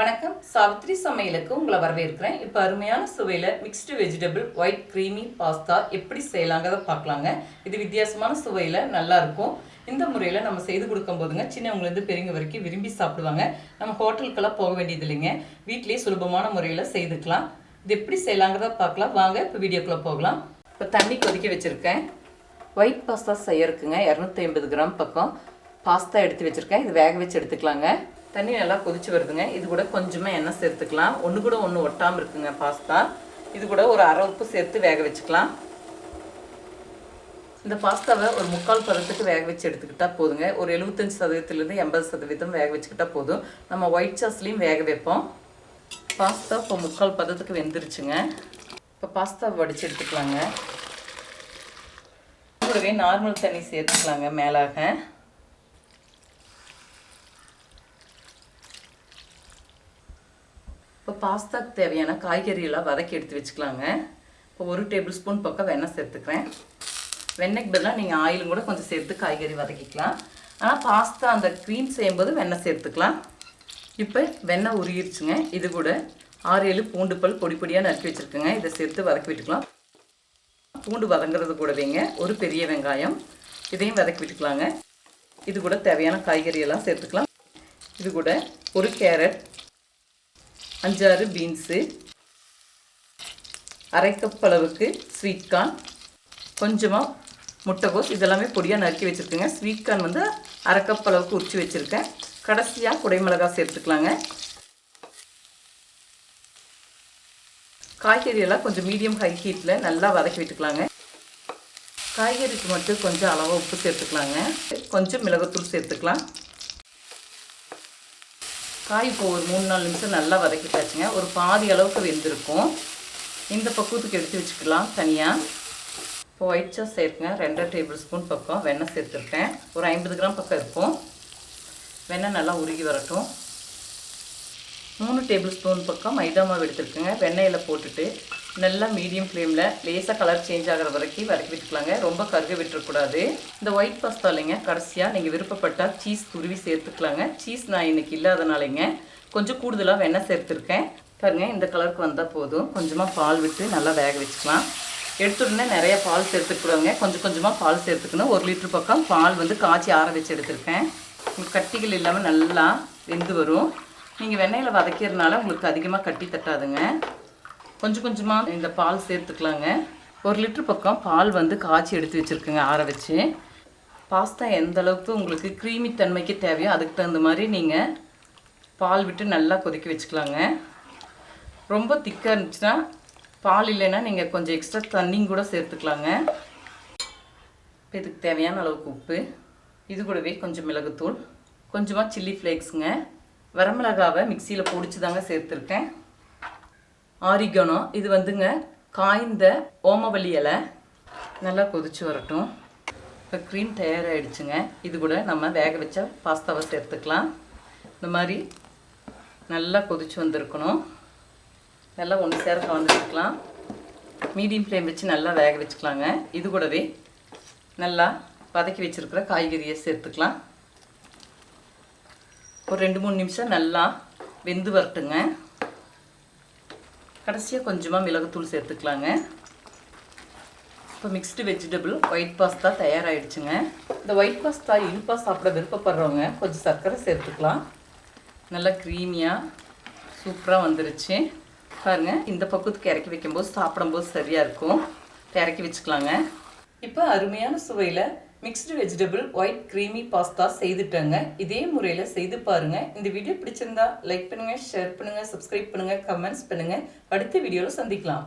வணக்கம். சாவித்ரி சமையலுக்கு உங்களை வரவேற்கிறேன். இப்போ அருமையான சுவையில் mixed vegetable white creamy pasta எப்படி செய்யலாங்கிறத பார்க்கலாங்க. இது வித்தியாசமான சுவையில் நல்லா இருக்கும். இந்த முறையில் நம்ம செய்து கொடுக்கும் போதுங்க சின்னவங்கலேருந்து பெரியவங்க வரைக்கும் விரும்பி சாப்பிடுவாங்க. நம்ம ஹோட்டலுக்கெல்லாம் போக வேண்டியது இல்லைங்க. வீட்டிலேயே சுலபமான முறையில் செய்துக்கலாம். இது எப்படி செய்யலாங்கிறத பார்க்கலாம். வாங்க இப்போ வீடியோக்குள்ளே போகலாம். இப்போ தண்ணி கொதிக்க வச்சுருக்கேன். ஒயிட் பாஸ்தா செய்யறதுக்குங்க இரநூத்தி ஐம்பது கிராம் பக்கம். பாஸ்தா எடுத்து வச்சுருக்கேன். இது வேக வச்சு எடுத்துக்கலாங்க. தண்ணி நல்லா கொதிச்சு வருதுங்க. இது கூட கொஞ்சமாக எண்ணெய் சேர்த்துக்கலாம். ஒன்று கூட ஒன்று ஒட்டாமல் இருக்குங்க பாஸ்தா. இது கூட ஒரு அரை உப்பு சேர்த்து வேக வச்சுக்கலாம். இந்த பாஸ்தாவை ஒரு முக்கால் பதத்துக்கு வேக வச்சு எடுத்துக்கிட்டால் போதுங்க. ஒரு எழுபத்தஞ்சி சதவீதத்துலேருந்து எண்பது சதவீதம் வேக வச்சுக்கிட்டால் போதும். நம்ம ஒயிட் சாஸ்லேயும் வேக வைப்போம். பாஸ்தா இப்போ முக்கால் பதத்துக்கு வெந்துருச்சுங்க. இப்போ பாஸ்தா வடித்து எடுத்துக்கலாங்க. கூடவே நார்மல் தண்ணி சேர்த்துக்கலாங்க மேலாக. பாஸ்தாக்கு தேவையான காய்கறியெல்லாம் வதக்கி எடுத்து வச்சுக்கலாங்க. இப்போ ஒரு டேபிள் ஸ்பூன் பக்கம் வெண்ணெய் சேர்த்துக்கிறேன். வெண்ணெய்க்கு பதிலாக நீங்கள் ஆயிலும் கூட கொஞ்சம் சேர்த்து காய்கறி வதக்கிக்கலாம். ஆனால் பாஸ்தா அந்த க்ரீம் செய்யும்போது வெண்ணெய் சேர்த்துக்கலாம். இப்போ வெண்ணெய் உருகிருச்சுங்க இது கூட ஆறு ஏழு பூண்டு பல் பொடி பொடியாக நறுக்கி வச்சுருக்கேங்க. இதை சேர்த்து வதக்கி விட்டுக்கலாம். பூண்டு வதங்குறது கூடவேங்க ஒரு பெரிய வெங்காயம். இதையும் வதக்கி விட்டுக்கலாங்க. இது கூட தேவையான காய்கறியெல்லாம் சேர்த்துக்கலாம். இது கூட ஒரு கேரட் அஞ்சாறு பீன்ஸு அரைக்கப் அளவுக்கு ஸ்வீட் கார்ன் கொஞ்சமாக முட்டைகோஸ் இதெல்லாமே பொடியாக நறுக்கி வச்சுருக்கேங்க. ஸ்வீட் கார்ன் வந்து அரைக்கப் அளவுக்கு உரிச்சு வச்சுருக்கேன். கடைசியாக குடைமிளகா சேர்த்துக்கலாங்க. காய்கறி எல்லாம் கொஞ்சம் மீடியம் ஹை ஹீட்டில் நல்லா வதக்கி விட்டுக்கலாங்க. காய்கறிக்கு மட்டும் கொஞ்சம் அளவாக உப்பு சேர்த்துக்கலாங்க. கொஞ்சம் மிளகுத்தூள் சேர்த்துக்கலாம். காய் இப்போ ஒரு மூணு நாலு நிமிஷம் நல்லா வதக்கிட்டாச்சுங்க. ஒரு பாதி அளவுக்கு வெந்திருக்கும். இந்த பக்குவத்துக்கு எடுத்து வச்சுக்கலாம் தனியாக இப்போ ஒயிட் சாஸ் சேர்க்குங்க. ரெண்டரை டேபிள் ஸ்பூன் பக்கம் வெண்ணெய் சேர்த்துருக்கேன். ஒரு ஐம்பது கிராம் பக்கம் இருக்கும். வெண்ணெய் நல்லா உருகி வரட்டும். மூணு டேபிள் ஸ்பூன் பக்கம் மைதா மாவு எடுத்துருக்குங்க. வெண்ணெயில் போட்டுட்டு நல்லா மீடியம் ஃப்ளேமில் லேசாக கலர் சேஞ்ச் ஆகிற வரைக்கும் வதக்கி விட்டுக்கலாங்க. ரொம்ப கருக விட்டுறக்கூடாது. இந்த ஒயிட் பாஸ்தா இல்லைங்க. கடைசியாக நீங்கள் விருப்பப்பட்டால் சீஸ் துருவி சேர்த்துக்கலாங்க. சீஸ் நான் இன்றைக்கி இல்லாதனாலைங்க கொஞ்சம் கூடுதலாக வெண்ணெய் சேர்த்துருக்கேன். பாருங்க இந்த கலருக்கு வந்தால் போதும். கொஞ்சமாக பால் விட்டு நல்லா வேக வச்சுக்கலாம். எடுத்துடனே நிறைய பால் சேர்த்துக்கூடாங்க கொஞ்சம் கொஞ்சமாக பால் சேர்த்துக்கணும். ஒரு லிட்டர் பக்கம் பால் வந்து காய்ச்சி ஆற வச்சு எடுத்திருக்கேன். உங்களுக்கு கட்டிகள் இல்லாமல் நல்லா வெந்து வரும். நீங்கள் வெண்ணெயில் வதக்கிறதுனால உங்களுக்கு அதிகமாக கட்டி தட்டாதுங்க. கொஞ்சம் கொஞ்சமாக இந்த பால் சேர்த்துக்கலாங்க. ஒரு லிட்டர் பக்கம் பால் வந்து காய்ச்சி எடுத்து வச்சுருக்குங்க ஆற வச்சு. பாஸ்தா எந்த அளவுக்கு உங்களுக்கு க்ரீமி தன்மைக்கு தேவையோ அதுக்கு தகுந்த மாதிரி நீங்கள் பால் விட்டு நல்லா கொதிக்க வச்சுக்கலாங்க. ரொம்ப திக்காக இருந்துச்சுன்னா பால் இல்லைன்னா நீங்கள் கொஞ்சம் எக்ஸ்ட்ரா தண்ணியும் கூட சேர்த்துக்கலாங்க. இப்போ இதுக்கு தேவையான அளவுக்கு உப்பு இது கூடவே கொஞ்சம் மிளகுத்தூள் கொஞ்சமாக சில்லி ஃப்ளேக்ஸுங்க வரமிளகாவை மிக்சியில் பொடிச்சு தாங்க சேர்த்துருக்கேன். ஆரிகனோ இது வந்துங்க காய்ந்த ஓமவல்லி இலை. நல்லா கொதிச்சு வரட்டும். இப்போ க்ரீம் தயாராகிடுச்சுங்க இது கூட நம்ம வேக வச்ச பாஸ்தாவை சேர்த்துக்கலாம். இந்த மாதிரி நல்லா கொதிச்சு வந்திருக்கணும். நல்லா ஒன்று சேர கலந்துருக்கலாம் மீடியம் ஃப்ளேம் வச்சு நல்லா வேக வச்சுக்கலாங்க. இது கூடவே நல்லா வதக்கி வச்சுருக்கிற காய்கறியை சேர்த்துக்கலாம். ஒரு ரெண்டு மூணு நிமிஷம் நல்லா வெந்து வரட்டுங்க. கடைசியாக கொஞ்சமாக மிளகுத்தூள் சேர்த்துக்கலாங்க. இப்போ மிக்ஸ்டு வெஜிடபிள் ஒயிட் பாஸ்தா தயாராகிடுச்சுங்க இந்த ஒயிட் பாஸ்தா இனிப்பாக சாப்பிட விருப்பப்படுறவங்க கொஞ்சம் சர்க்கரை சேர்த்துக்கலாம். நல்லா க்ரீமியாக சூப்பராக வந்துருச்சு. பாருங்கள் இந்த பக்கத்துக்கு இறக்கி வைக்கும்போது சாப்பிடும்போது சரியாக இருக்கும். இறக்கி வச்சுக்கலாங்க. இப்போ அருமையான சுவையில் mixed vegetable white creamy pasta செய்துட்டேங்க. இதே முறையில் செய்து பாருங்கள் இந்த வீடியோ பிடிச்சிருந்தா லைக் பண்ணுங்கள் ஷேர் பண்ணுங்கள் சப்ஸ்கிரைப் பண்ணுங்கள் கமெண்ட்ஸ் பண்ணுங்கள் அடுத்த வீடியோவில் சந்திக்கலாம்.